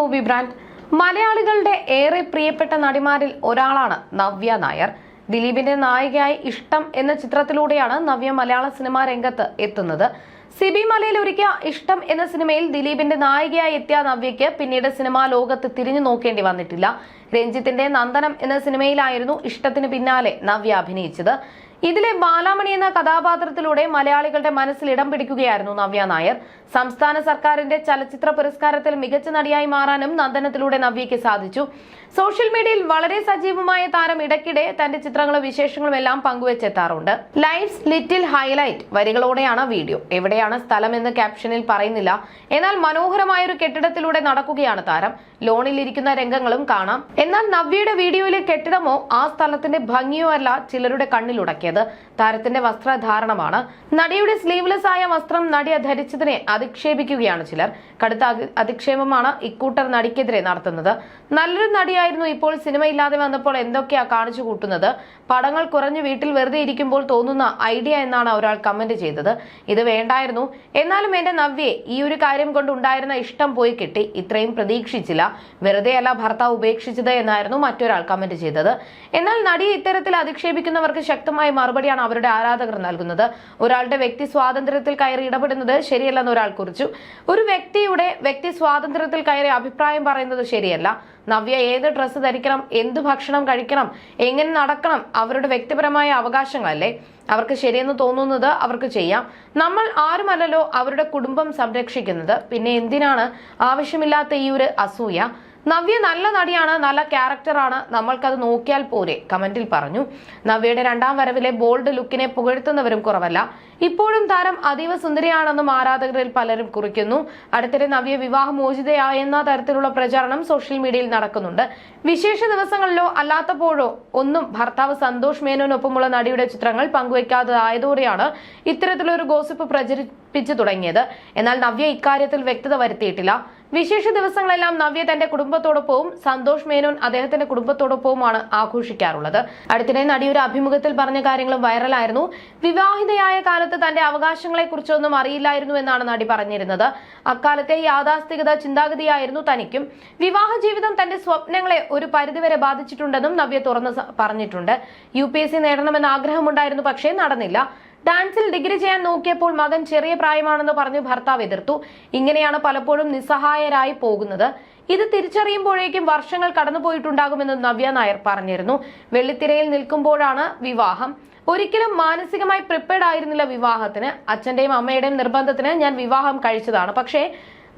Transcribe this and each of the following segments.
Movie brand. മലയാളികളുടെ ഏറെ പ്രിയപ്പെട്ട നടിമാരിൽ ഒരാളാണ് നവ്യ നായർ. ദിലീപിന്റെ നായികയായി ഇഷ്ടം എന്ന ചിത്രത്തിലൂടെയാണ് നവ്യ മലയാള സിനിമാ രംഗത്ത് എത്തുന്നത്. സിബി മലയിൽ ഒരുക്കിയ ഇഷ്ടം എന്ന സിനിമയിൽ ദിലീപിന്റെ നായികയായി എത്തിയ നവ്യയ്ക്ക് പിന്നീട് സിനിമാ ലോകത്ത് തിരിഞ്ഞു നോക്കേണ്ടി വന്നിട്ടില്ല. രഞ്ജിത്തിന്റെ നന്ദനം എന്ന സിനിമയിലായിരുന്നു ഇഷ്ടത്തിന് പിന്നാലെ നവ്യ അഭിനയിച്ചത്. ഇതിലെ ബാലാമണി എന്ന കഥാപാത്രത്തിലൂടെ മലയാളികളുടെ മനസ്സിൽ ഇടം പിടിക്കുകയായിരുന്നു നവ്യ നായർ. സംസ്ഥാന സർക്കാരിന്റെ ചലച്ചിത്ര പുരസ്കാരത്തിൽ മികച്ച നടിയായി മാറാനും നന്ദനത്തിലൂടെ നവ്യയ്ക്ക് സാധിച്ചു. സോഷ്യൽ മീഡിയയിൽ വളരെ സജീവമായ താരം ഇടയ്ക്കിടെ തന്റെ ചിത്രങ്ങളും വിശേഷങ്ങളും എല്ലാം പങ്കുവച്ചെത്താറുണ്ട്. ലൈഫ് ലിറ്റിൽ ഹൈലൈറ്റ് വരികളോടെയാണ് വീഡിയോ. എവിടെയാണ് സ്ഥലം എന്ന് ക്യാപ്ഷനിൽ പറയുന്നില്ല. എന്നാൽ മനോഹരമായ ഒരു കെട്ടിടത്തിലൂടെ നടക്കുകയാണ് താരം. ലോണിൽ ഇരിക്കുന്ന രംഗങ്ങളും കാണാം. എന്നാൽ നവ്യയുടെ വീഡിയോയിലെ കെട്ടിടമോ ആ സ്ഥലത്തിന്റെ ഭംഗിയോ അല്ല ചിലരുടെ കണ്ണിലുടക്കിയത് താരത്തിന്റെ വസ്ത്രധാരണമാണ്. നടിയുടെ സ്ലീവ്ലെസ് ആയ വസ്ത്രം നടി ധരിച്ചതിനെ അധിക്ഷേപിക്കുകയാണ് ചിലർ. കടുത്ത അധി- അധിക്ഷേപമാണ് ഇക്കൂട്ടർ നടിക്കെതിരെ നടത്തുന്നത്. നല്ലൊരു നടിയായിരുന്നു ഇപ്പോൾ സിനിമയില്ലാതെ വന്നപ്പോൾ എന്തൊക്കെയാ കാണിച്ചു കൂട്ടുന്നത്? പടങ്ങൾ കുറഞ്ഞു വീട്ടിൽ വെറുതെ ഇരിക്കുമ്പോൾ തോന്നുന്ന ഐഡിയ എന്നാണ് ഒരാൾ കമന്റ് ചെയ്തത്. ഇത് വേണ്ടായിരുന്നു. എന്നാലും എന്റെ നവ്യെ ഈ ഒരു കാര്യം കൊണ്ട് ഉണ്ടായിരുന്ന ഇഷ്ടം പോയി കിട്ടി. ഇത്രയും പ്രതീക്ഷിച്ചില്ല. വെറുതെയല്ല ഭർത്താവ് ഉപേക്ഷിച്ചത് എന്നായിരുന്നു മറ്റൊരാൾ കമന്റ് ചെയ്തത്. എന്നാൽ നടിയെ ഇത്തരത്തിൽ അധിക്ഷേപിക്കുന്നവർക്ക് ശക്തമായ മറുപടിയാണ് അവരുടെ ആരാധകർ നൽകുന്നത്. ഒരാളുടെ വ്യക്തി സ്വാതന്ത്ര്യത്തിൽ കയറി ഇടപെടുന്നത് ശരിയല്ലെന്ന് ഒരാൾ കുറിച്ചു. ഒരു വ്യക്തിയുടെ വ്യക്തി സ്വാതന്ത്ര്യത്തിൽ കയറി അഭിപ്രായം പറയുന്നത് ശരിയല്ല. നവ്യ ഏത് ഡ്രസ്സ് ധരിക്കണം എന്ത് ഭക്ഷണം കഴിക്കണം എങ്ങനെ നടക്കണം അവരുടെ വ്യക്തിപരമായ അവകാശങ്ങളല്ലേ? അവർക്ക് ശരിയെന്ന് തോന്നുന്നത് അവർക്ക് ചെയ്യാം. നമ്മൾ ആരുമല്ലല്ലോ അവരുടെ കുടുംബം സംരക്ഷിക്കുന്നത്. പിന്നെ എന്തിനാണ് ആവശ്യമില്ലാത്ത ഈ ഒരു അസൂയ? നവ്യ നല്ല നടിയാണ് നല്ല ക്യാരക്ടറാണ്. നമ്മൾക്കത് നോക്കിയാൽ പോരെ കമന്റിൽ പറഞ്ഞു. നവ്യയുടെ രണ്ടാം വരവിലെ ബോൾഡ് ലുക്കിനെ പുകഴ്ത്തുന്നവരും കുറവല്ല. ഇപ്പോഴും താരം അതീവ സുന്ദരിയാണെന്നും ആരാധകരിൽ പലരും കുറിക്കുന്നു. അടുത്തിടെ നവ്യ വിവാഹ വിവാഹമോചിതയായെന്ന തരത്തിലുള്ള പ്രചാരണം സോഷ്യൽ മീഡിയയിൽ നടക്കുന്നുണ്ട്. വിശേഷ ദിവസങ്ങളിലോ അല്ലാത്തപ്പോഴോ ഒന്നും ഭർത്താവ് സന്തോഷ് മേനോനൊപ്പമുള്ള നടിയുടെ ചിത്രങ്ങൾ പങ്കുവെക്കാതായതോടെയാണ് ഇത്തരത്തിലൊരു ഗോസിപ്പ് പ്രചരിപ്പിച്ചു തുടങ്ങിയത്. എന്നാൽ നവ്യ ഇക്കാര്യത്തിൽ വ്യക്തത വരുത്തിയിട്ടില്ല. വിശേഷ ദിവസങ്ങളെല്ലാം നവ്യ തന്റെ കുടുംബത്തോടൊപ്പവും സന്തോഷ് മേനോൻ അദ്ദേഹത്തിന്റെ കുടുംബത്തോടൊപ്പവുമാണ് ആഘോഷിക്കാറുള്ളത്. അടുത്തിടെ നടി ഒരു അഭിമുഖത്തിൽ പറഞ്ഞ കാര്യങ്ങളും വൈറലായിരുന്നു. വിവാഹിതയായ കാലത്ത് തന്റെ അവകാശങ്ങളെ കുറിച്ചൊന്നും അറിയില്ലായിരുന്നു എന്നാണ് നടി പറഞ്ഞിരുന്നത്. അക്കാലത്തെ യാഥാസ്ഥികത ചിന്താഗതിയായിരുന്നു തനിക്കും. വിവാഹ ജീവിതം തന്റെ സ്വപ്നങ്ങളെ ഒരു പരിധിവരെ ബാധിച്ചിട്ടുണ്ടെന്നും നവ്യ തുറന്ന് പറഞ്ഞിട്ടുണ്ട്. യു പി എസ് സി നേടണമെന്ന് ആഗ്രഹമുണ്ടായിരുന്നു പക്ഷേ നടന്നില്ല. ഡാൻസിൽ ഡിഗ്രി ചെയ്യാൻ നോക്കിയപ്പോൾ മകൻ ചെറിയ പ്രായമാണെന്ന് പറഞ്ഞു ഭർത്താവ് എതിർത്തു. ഇങ്ങനെയാണ് പലപ്പോഴും നിസ്സഹായരായി പോകുന്നത്. ഇത് തിരിച്ചറിയുമ്പോഴേക്കും വർഷങ്ങൾ കടന്നുപോയിട്ടുണ്ടാകുമെന്ന് നവ്യ നായർ പറഞ്ഞിരുന്നു. വെള്ളിത്തിരയിൽ നിൽക്കുമ്പോഴാണ് വിവാഹം. ഒരിക്കലും മാനസികമായി പ്രിപ്പയർഡ് ആയിരുന്നില്ല വിവാഹത്തിന്. അച്ഛന്റെയും അമ്മയുടെയും നിർബന്ധത്തിന് ഞാൻ വിവാഹം കഴിച്ചതാണ്. പക്ഷേ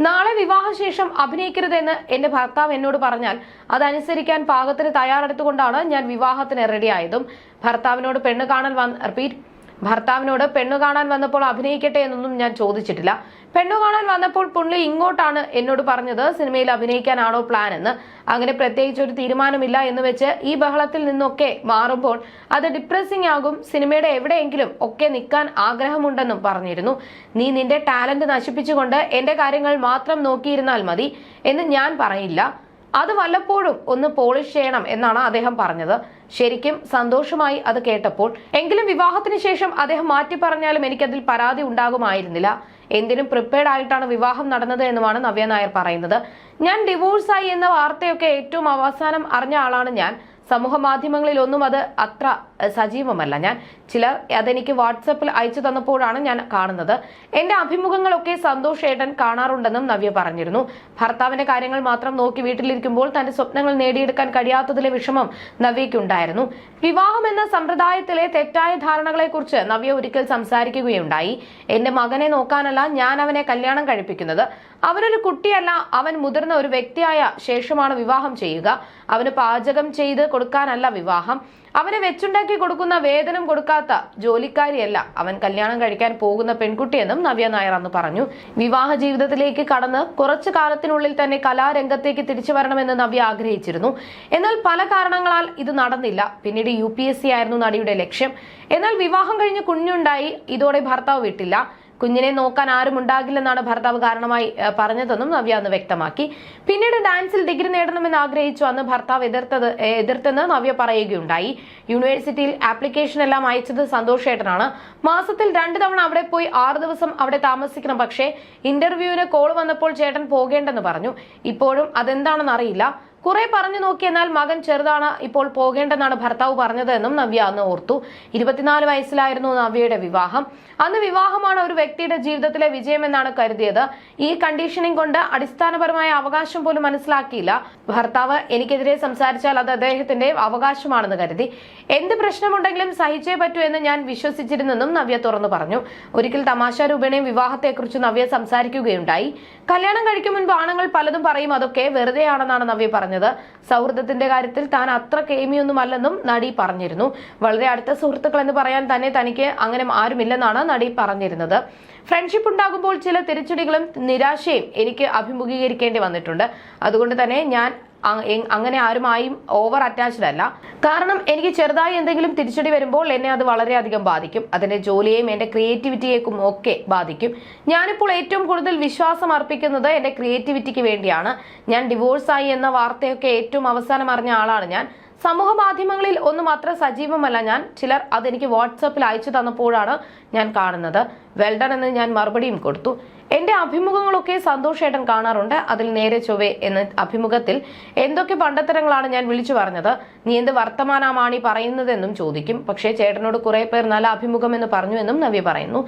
നാളെ വിവാഹശേഷം അഭിനയിക്കരുതെന്ന് എന്റെ ഭർത്താവ് എന്നോട് പറഞ്ഞാൽ അതനുസരിക്കാൻ പാകത്തിന് തയ്യാറെടുത്തുകൊണ്ടാണ് ഞാൻ വിവാഹത്തിന് റെഡിയായതും ഭർത്താവിനോട് പെണ്ണ് കാണൽ വന്ന് റിപ്പീറ്റ് ഭർത്താവിനോട് പെണ്ണു കാണാൻ വന്നപ്പോൾ അഭിനയിക്കട്ടെ എന്നൊന്നും ഞാൻ ചോദിച്ചിട്ടില്ല. പെണ്ണു കാണാൻ വന്നപ്പോൾ പുള്ളി ഇങ്ങോട്ടാണ് എന്നോട് പറഞ്ഞത്. സിനിമയിൽ അഭിനയിക്കാനാണോ പ്ലാൻ എന്ന്. അങ്ങനെ പ്രത്യേകിച്ച് ഒരു തീരുമാനമില്ല എന്ന് വെച്ച് ഈ ബഹളത്തിൽ നിന്നൊക്കെ മാറുമ്പോൾ അത് ഡിപ്രസിംഗ് ആകും. സിനിമയുടെ എവിടെയെങ്കിലും ഒക്കെ നിൽക്കാൻ ആഗ്രഹമുണ്ടെന്നും പറഞ്ഞിരുന്നു. നീ നിന്റെ ടാലന്റ് നശിപ്പിച്ചുകൊണ്ട് എന്റെ കാര്യങ്ങൾ മാത്രം നോക്കിയിരുന്നാൽ മതി എന്ന് ഞാൻ പറയില്ല. അത് വല്ലപ്പോഴും ഒന്ന് പോളിഷ് ചെയ്യണം എന്നാണ് അദ്ദേഹം പറഞ്ഞത്. ശരിക്കും സന്തോഷമായി അത് കേട്ടപ്പോൾ എങ്കിലും വിവാഹത്തിന് ശേഷം അദ്ദേഹം മാറ്റി പറഞ്ഞാലും എനിക്കതിൽ പരാതി ഉണ്ടാകുമായിരുന്നില്ല. എന്തിനും പ്രിപ്പയർഡ് ആയിട്ടാണ് വിവാഹം നടന്നത് എന്നുമാണ് നവ്യ നായർ പറയുന്നത്. ഞാൻ ഡിവോഴ്സായി എന്ന വാർത്തയൊക്കെ ഏറ്റവും അവസാനം അറിഞ്ഞ ആളാണ് ഞാൻ. സമൂഹ മാധ്യമങ്ങളിൽ ഒന്നും അത് അത്ര സജീവമല്ല. ഞാൻ ചിലർ അതെനിക്ക് വാട്സപ്പിൽ അയച്ചു തന്നപ്പോഴാണ് ഞാൻ കാണുന്നത്. എന്റെ അഭിമുഖങ്ങളൊക്കെ സന്തോഷ് ഏട്ടൻ കാണാറുണ്ടെന്നും നവ്യ പറഞ്ഞിരുന്നു. ഭർത്താവിന്റെ കാര്യങ്ങൾ മാത്രം നോക്കി വീട്ടിലിരിക്കുമ്പോൾ തന്റെ സ്വപ്നങ്ങൾ നേടിയെടുക്കാൻ കഴിയാത്തതിലെ വിഷമം നവ്യയ്ക്കുണ്ടായിരുന്നു. വിവാഹം എന്ന സമ്പ്രദായത്തിലെ തെറ്റായ ധാരണകളെക്കുറിച്ച് നവ്യ ഒരിക്കൽ സംസാരിക്കുകയുണ്ടായി. എന്റെ മകനെ നോക്കാനല്ല ഞാൻ അവനെ കല്യാണം കഴിപ്പിക്കുന്നത്. അവനൊരു കുട്ടിയല്ല അവൻ മുതിർന്ന ഒരു വ്യക്തിയായ ശേഷമാണ് വിവാഹം ചെയ്യുക. അവന് പാചകം ചെയ്ത് കൊടുക്കാനല്ല വിവാഹം. അവനെ വെച്ചുണ്ടാക്കി കൊടുക്കുന്ന വേതനം കൊടുക്കാത്ത ജോലിക്കാരിയല്ല അവൻ കല്യാണം കഴിക്കാൻ പോകുന്ന പെൺകുട്ടിയെന്നും നവ്യ നായർ അന്ന് പറഞ്ഞു. വിവാഹ ജീവിതത്തിലേക്ക് കടന്ന് കുറച്ചു കാലത്തിനുള്ളിൽ തന്നെ കലാരംഗത്തേക്ക് തിരിച്ചു വരണമെന്ന് നവ്യ ആഗ്രഹിച്ചിരുന്നു. എന്നാൽ പല കാരണങ്ങളാൽ ഇത് നടന്നില്ല. പിന്നീട് യു ആയിരുന്നു നടിയുടെ ലക്ഷ്യം. എന്നാൽ വിവാഹം കഴിഞ്ഞ് കുഞ്ഞുണ്ടായി. ഇതോടെ ഭർത്താവ് വിട്ടില്ല. കുഞ്ഞിനെ നോക്കാൻ ആരും ഉണ്ടാകില്ലെന്നാണ് ഭർത്താവ് കാരണമായി പറഞ്ഞതെന്നും നവ്യ അന്ന് വ്യക്തമാക്കി. പിന്നീട് ഡാൻസിൽ ഡിഗ്രി നേടണമെന്ന് ആഗ്രഹിച്ചു അന്ന് ഭർത്താവ് എതിർത്തത് എതിർത്തെന്ന് നവ്യ പറയുകയുണ്ടായി. യൂണിവേഴ്സിറ്റിയിൽ ആപ്ലിക്കേഷൻ എല്ലാം അയച്ചത് സന്തോഷേട്ടനാണ് മാസത്തിൽ രണ്ടു തവണ അവിടെ പോയി ആറു ദിവസം അവിടെ താമസിക്കണം പക്ഷേ ഇന്റർവ്യൂവിന് കോൾ വന്നപ്പോൾ ചേട്ടൻ പോകേണ്ടെന്ന് പറഞ്ഞു. ഇപ്പോഴും അതെന്താണെന്ന് അറിയില്ല. കുറെ പറഞ്ഞു നോക്കി എന്നാൽ മകൻ ചെറുതാണ് ഇപ്പോൾ പോകേണ്ടെന്നാണ് ഭർത്താവ് പറഞ്ഞതെന്നും നവ്യ അന്ന് ഓർത്തു. ഇരുപത്തിനാല് വയസ്സിലായിരുന്നു നവ്യയുടെ വിവാഹം. അന്ന് വിവാഹമാണ് ഒരു വ്യക്തിയുടെ ജീവിതത്തിലെ വിജയമെന്നാണ് കരുതിയത്. ഈ കണ്ടീഷനിങ് കൊണ്ട് അടിസ്ഥാനപരമായ അവകാശം പോലും മനസ്സിലാക്കിയില്ല. ഭർത്താവ് എനിക്കെതിരെ സംസാരിച്ചാൽ അത് അദ്ദേഹത്തിന്റെ അവകാശമാണെന്ന് കരുതി. എന്ത് പ്രശ്നമുണ്ടെങ്കിലും സഹിച്ചേ പറ്റൂ എന്ന് ഞാൻ വിശ്വസിച്ചിരുന്നെന്നും നവ്യ തുറന്നു പറഞ്ഞു. ഒരിക്കൽ തമാശ രൂപേണയും വിവാഹത്തെക്കുറിച്ച് നവ്യ സംസാരിക്കുകയുണ്ടായി. കല്യാണം കഴിക്കും മുൻപ് ആണുങ്ങൾ പലതും പറയും. അതൊക്കെ വെറുതെയാണെന്നാണ് നവ്യ പറഞ്ഞത്. സൗഹൃദത്തിന്റെ കാര്യത്തിൽ താൻ അത്ര കേമിയൊന്നുമല്ലെന്നും നടി പറഞ്ഞിരുന്നു. വളരെ അടുത്ത സുഹൃത്തുക്കൾ എന്ന് പറയാൻ തന്നെ തനിക്ക് അങ്ങനെ ആരുമില്ലെന്നാണ് നടി പറഞ്ഞിരുന്നത്. ഫ്രണ്ട്ഷിപ്പ് ഉണ്ടാകുമ്പോൾ ചില തിരിച്ചടികളും നിരാശയും എനിക്ക് അഭിമുഖീകരിക്കേണ്ടി വന്നിട്ടുണ്ട്. അതുകൊണ്ട് തന്നെ ഞാൻ അങ്ങനെ ആരുമായും ഓവർ അറ്റാച്ച്ഡ് അല്ല. കാരണം എനിക്ക് ചെറുതായി എന്തെങ്കിലും തിരിച്ചടി വരുമ്പോൾ എന്നെ അത് വളരെയധികം ബാധിക്കും. അതിന്റെ ജോലിയെയും എന്റെ ക്രിയേറ്റിവിറ്റിയേക്കും ഒക്കെ ബാധിക്കും. ഞാനിപ്പോൾ ഏറ്റവും കൂടുതൽ വിശ്വാസം അർപ്പിക്കുന്നത് എന്റെ ക്രിയേറ്റിവിറ്റിക്ക് വേണ്ടിയാണ്. ഞാൻ ഡിവോഴ്സായി എന്ന വാർത്തയൊക്കെ ഏറ്റവും അവസാനം അറിഞ്ഞ ആളാണ് ഞാൻ. സമൂഹ മാധ്യമങ്ങളിൽ ഒന്നും അത്ര സജീവമല്ല ഞാൻ. ചിലർ അതെനിക്ക് വാട്സപ്പിൽ അയച്ചു തന്നപ്പോഴാണ് ഞാൻ കാണുന്നത്. വെൽഡൺ എന്ന് ഞാൻ മറുപടിയും കൊടുത്തു. എന്റെ അഭിമുഖങ്ങളൊക്കെ സന്തോഷേട്ടൻ കാണാറുണ്ട്. അതിൽ നേരെ ചൊവ്വെ എന്ന അഭിമുഖത്തിൽ എന്തൊക്കെ പണ്ടത്തരങ്ങളാണ് ഞാൻ വിളിച്ചു പറഞ്ഞത്? നീ എന്ത് വർത്തമാനമാണ് ഈ പറയുന്നതെന്നും ചോദിക്കും. പക്ഷേ ചേട്ടനോട് കുറെ പേർ നല്ല അഭിമുഖം എന്ന് പറഞ്ഞു എന്നും നവ്യ പറയുന്നു.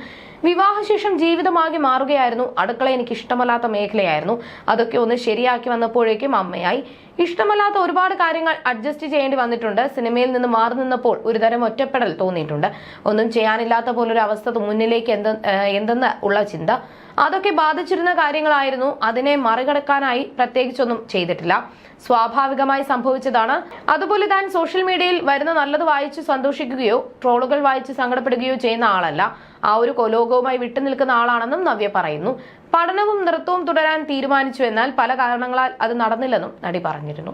വിവാഹശേഷം ജീവിതമാകെ മാറുകയായിരുന്നു. അടുക്കള എനിക്ക് ഇഷ്ടമല്ലാത്ത മേഖലയായിരുന്നു. അതൊക്കെ ഒന്ന് ശരിയാക്കി വന്നപ്പോഴേക്കും അമ്മയായി. ഇഷ്ടമല്ലാത്ത ഒരുപാട് കാര്യങ്ങൾ അഡ്ജസ്റ്റ് ചെയ്യേണ്ടി വന്നിട്ടുണ്ട്. സിനിമയിൽ നിന്ന് മാറി നിന്നപ്പോൾ ഒരുതരം ഒറ്റപ്പെടൽ തോന്നിയിട്ടുണ്ട്. ഒന്നും ചെയ്യാനില്ലാത്ത പോലൊരു അവസ്ഥ മുന്നിലേക്ക് എന്ത് എന്തെന്ന് ഉള്ള ചിന്ത. അതൊക്കെ ബാധിച്ചിരുന്ന കാര്യങ്ങളായിരുന്നു. അതിനെ മറികടക്കാനായി പ്രത്യേകിച്ചൊന്നും ചെയ്തിട്ടില്ല. സ്വാഭാവികമായി സംഭവിച്ചതാണ്. അതുപോലെ താൻ സോഷ്യൽ മീഡിയയിൽ വരുന്ന നല്ലത് വായിച്ച് സന്തോഷിക്കുകയോ ട്രോളുകൾ വായിച്ച് സങ്കടപ്പെടുകയോ ചെയ്യുന്ന ആളല്ല. ആ ഒരു കൊലോകവുമായി വിട്ടുനിൽക്കുന്ന ആളാണെന്നും നവ്യ പറയുന്നു. പഠനവും നൃത്തവും തുടരാൻ തീരുമാനിച്ചു എന്നാൽ പല കാരണങ്ങളാൽ അത് നടന്നില്ലെന്നും നടി പറഞ്ഞിരുന്നു.